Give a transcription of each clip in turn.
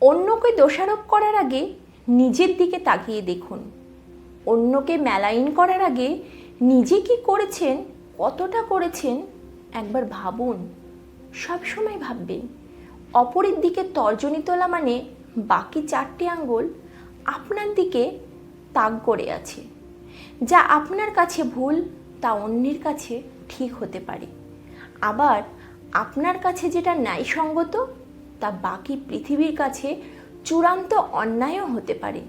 অন্যকে দোষারোপ করার আগে নিজের দিকে তাকিয়ে দেখুন। অন্যকে মেলাইন করার আগে নিজে কি করেছেন, কতটা করেছেন, একবার ভাবুন। সবসময় ভাববেন, অপরের দিকে তর্জনী তোলা মানে বাকি চারটি আঙ্গুল আপনার দিকে তাক করে আছে। যা আপনার কাছে ভুল, তা অন্যের কাছে ঠিক হতে পারে। আবার আপনার কাছে যেটা ন্যায়সঙ্গত তা বাকি পৃথিবীর কাছে চূড়ান্ত অন্যায়ও হতে পারে।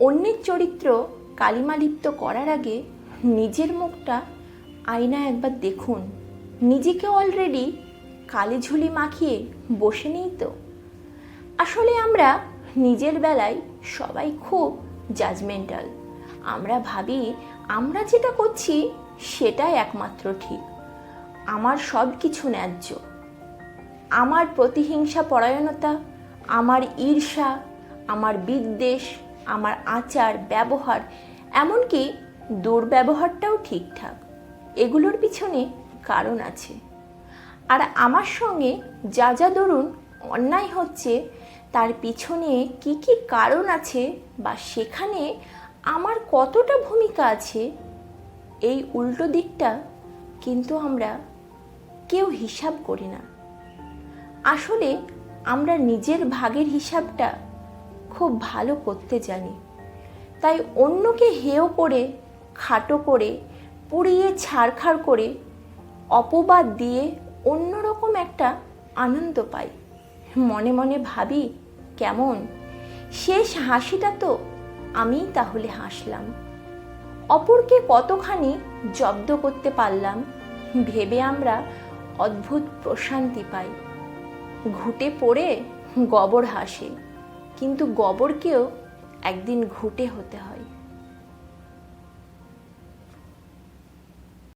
অন্যের চরিত্র কালিমালিপ্ত করার আগে নিজের মুখটা আয়না একবার দেখুন। নিজেকে অলরেডি কালি ঝুলি মাখিয়ে বসে নেই তো? আসলে আমরা নিজের বেলায় সবাই খুব জাজমেন্টাল আমরা ভাবি, আমরা যেটা করছি সেটাই একমাত্র ঠিক। আমার সব কিছু ন্যায্য। আমার প্রতিহিংসা পরায়ণতা, আমার ঈর্ষা, আমার বিদ্বেষ, আমার আচার, ব্যবহার, এমনকি দুর্ব্যবহারটাও ঠিকঠাক। এগুলোর পিছনে কারণ আছে। আর আমার সঙ্গে যা যা ধরুন অন্যায় হচ্ছে, তার পিছনে কি কি কারণ আছে বা সেখানে আমার কতটা ভূমিকা আছে, এই উল্টো দিকটা কিন্তু আমরা কেউ হিসাব করি না। আসলে আমরা নিজের ভাগের হিসাবটা খুব ভালো করতে জানি। তাই অন্যকে হেয় করে, খাটো করে, পুড়িয়ে ছাড়খাড় করে অপবাদ দিয়ে অন্যরকম একটা আনন্দ পাই। মনে মনে ভাবি, কেমন? শেষ হাসিটা তো আমিই তাহলে হাসলাম। অপরকে কতখানি জব্দ করতে পারলাম, ভেবে আমরা অদ্ভুত প্রশান্তি পাই। ঘুটে পড়ে গবর হাসে। কিন্তু গবরকেও একদিন ঘুটে হতে হয়।